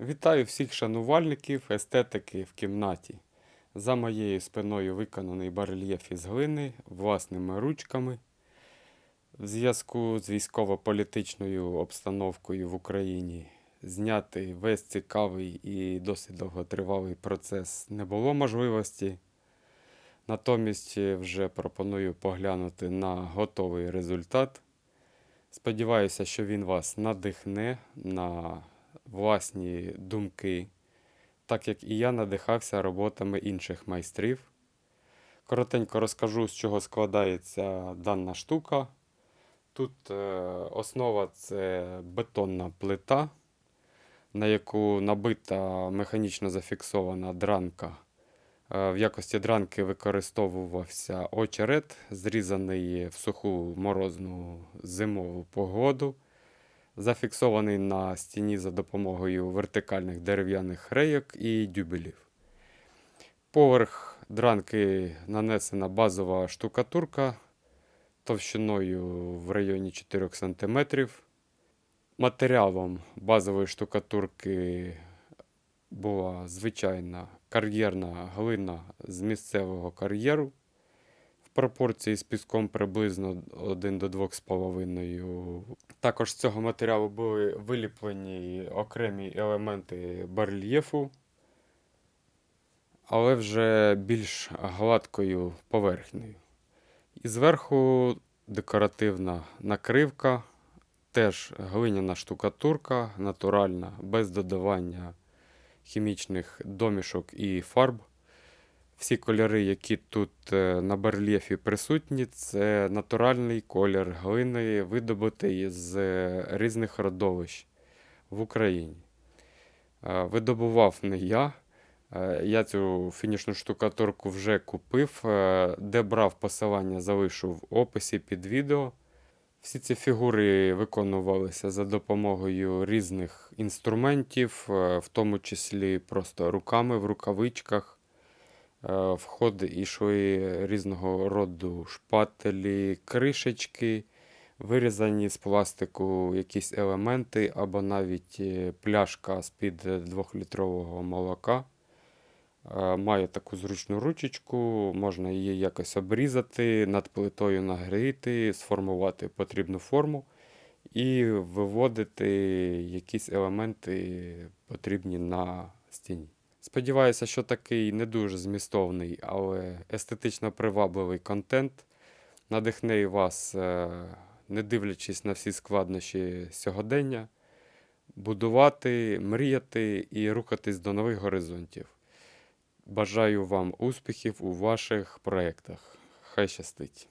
Вітаю всіх шанувальників естетики в кімнаті. За моєю спиною виконаний барельєф із глини власними ручками. В зв'язку з військово-політичною обстановкою в Україні зняти весь цікавий і досить довготривалий процес не було можливості. Натомість вже пропоную поглянути на готовий результат. Сподіваюся, що він вас надихне на власні думки, так як і я надихався роботами інших майстрів. Коротенько розкажу, з чого складається дана штука. Тут е, основа це бетонна плита, на яку набита механічно зафіксована дранка. Е, В якості дранки використовувався очерет, зрізаний в суху морозну зимову погоду, зафіксований на стіні за допомогою вертикальних дерев'яних рейок і дюбелів. Поверх дранки нанесена базова штукатурка товщиною в районі 4 см. Матеріалом базової штукатурки була звичайна кар'єрна глина з місцевого кар'єру пропорції з піском приблизно 1 до 2,5. Також з цього матеріалу були виліплені окремі елементи барельєфу, але вже більш гладкою поверхнею. І зверху декоративна накривка, теж глиняна штукатурка, натуральна, без додавання хімічних домішок і фарб. Всі кольори, які тут е, на барельєфі присутні, це натуральний колір глини, видобутий з е, різних родовищ в Україні. Е, Видобував не я. Я цю фінішну штукатурку вже купив. Де брав посилання, залишу в описі під відео. Всі ці фігури виконувалися за допомогою різних інструментів, в тому числі просто руками в рукавичках. Е, В ход йшли різного роду шпателі, кришечки, вирізані з пластику якісь елементи, або навіть е, пляшка з-під 2-літрового молока. Е, Має таку зручну ручечку, можна її якось обрізати, над плитою нагріти, сформувати потрібну форму і виводити якісь елементи потрібні на стіні. Сподіваюся, що такий не дуже змістовний, але естетично привабливий контент надихне вас, е, не дивлячись на всі складнощі сьогодення, будувати, мріяти і рухатись до нових горизонтів. Бажаю вам успіхів у ваших проєктах. Хай щастить!